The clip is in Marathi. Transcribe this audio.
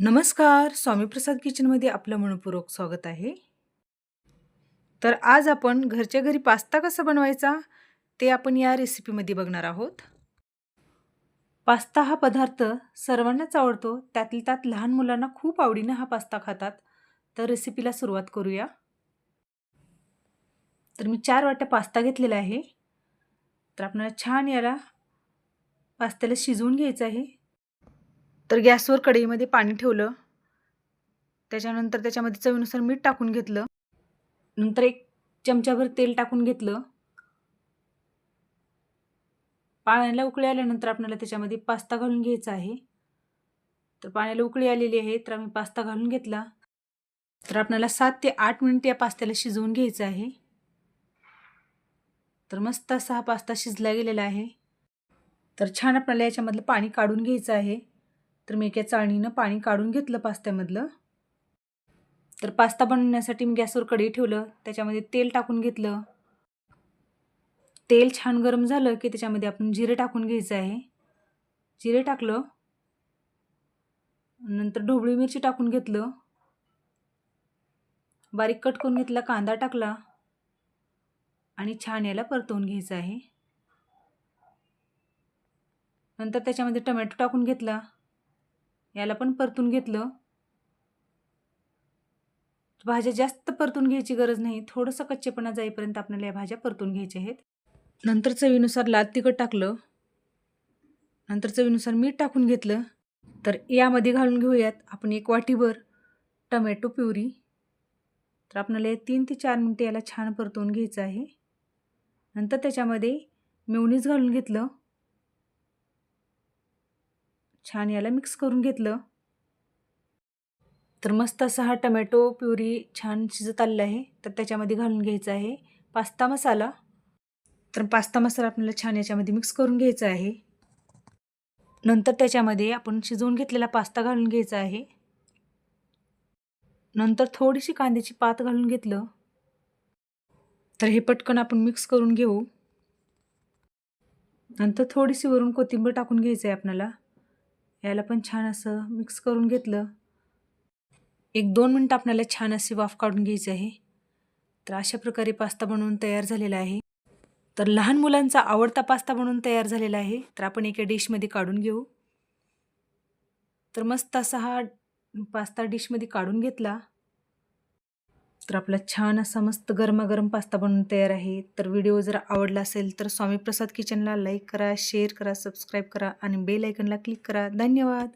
नमस्कार स्वामीप्रसाद किचनमध्ये आपलं मनपूर्वक स्वागत आहे. तर आज आपण घरच्या घरी पास्ता कसा बनवायचा ते आपण या रेसिपीमध्ये बघणार आहोत. पास्ता हा पदार्थ सर्वांनाच आवडतो त्यातील त्यात लहान मुलांना खूप आवडीनं हा पास्ता खातात. तर रेसिपीला सुरुवात करूया. तर मी चार वाट्या पास्ता घेतलेला आहे. तर आपल्याला छान याला पास्त्याला शिजवून घ्यायचं आहे. तर गॅसवर कढईमध्ये पाणी ठेवलं. त्याच्यानंतर त्याच्यामध्ये चवीनुसार मीठ टाकून घेतलं. नंतर एक चमच्याभर तेल टाकून घेतलं. पाण्याला उकळी आल्यानंतर आपल्याला त्याच्यामध्ये पास्ता घालून घ्यायचा आहे. तर पाण्याला उकळी आलेली आहे तर आम्ही पास्ता घालून घेतला. तर आपल्याला सात ते आठ मिनिट या पास्त्याला शिजवून घ्यायचं आहे. तर मस्त असा हा पास्ता शिजला गेलेला आहे. तर छान आपल्याला याच्यामधलं पाणी काढून घ्यायचं आहे. तर मी एका चाळणीनं पाणी काढून घेतलं पास्त्यामधलं. तर पास्ता बनवण्यासाठी मी गॅसवर कढई ठेवलं त्याच्यामध्ये तेल टाकून घेतलं. तेल छान गरम झालं की त्याच्यामध्ये आपण जिरे टाकून घ्यायचं आहे. जिरे टाकलं. नंतर ढोबळी मिरची टाकून घेतलं. बारीक कट करून घेतला कांदा टाकला. आणि छान याला परतवून घ्यायचं आहे. नंतर त्याच्यामध्ये टमॅटो टाकून घेतला. याला पण परतून घेतलं. भाज्या जास्त परतून घ्यायची गरज नाही. थोडंसं कच्चेपणा जाईपर्यंत आपल्याला या भाज्या परतून घ्यायच्या आहेत. नंतर चवीनुसार लाल तिखट टाकलं. नंतर चवीनुसार मीठ टाकून घेतलं. तर यामध्ये घालून घेऊयात आपण एक वाटीभर टमॅटो प्युरी. तर आपल्याला तीन ते चार मिनटे याला छान परतवून घ्यायचं आहे. नंतर त्याच्यामध्ये मेवनीज घालून घेतलं. छान याला मिक्स करून घेतलं. तर मस्त असा हा टमॅटो प्युरी छान शिजत आलेला आहे. तर त्याच्यामध्ये घालून घ्यायचा आहे पास्ता मसाला. तर पास्ता मसाला आपल्याला छान याच्यामध्ये मिक्स करून घ्यायचा आहे. नंतर त्याच्यामध्ये आपण शिजवून घेतलेला पास्ता घालून घ्यायचा आहे. नंतर थोडीशी कांद्याची पात घालून घेतलं. तर हे पटकन आपण मिक्स करून घेऊ. नंतर थोडीशी वरून कोथिंबीर टाकून घ्यायचं आहे आपल्याला. याला पण छान असं मिक्स करून घेतलं. एक दोन मिनटं आपल्याला छान अशी वाफ काढून घ्यायची आहे. तर अशा प्रकारे पास्ता बनवून तयार झालेला आहे. तर लहान मुलांचा आवडता पास्ता बनवून तयार झालेला आहे. तर आपण एका डिशमध्ये काढून घेऊ. तर मस्त असा हा पास्ता डिशमध्ये काढून घेतला. तर आपला छान असा मस्त गरमागरम पास्ता बनवून तयार आहे. तर व्हिडिओ जर आवडला असेल तर स्वामी प्रसाद किचनला लाईक करा शेअर करा सबस्क्राईब करा आणि बेल आयकनला क्लिक करा. धन्यवाद!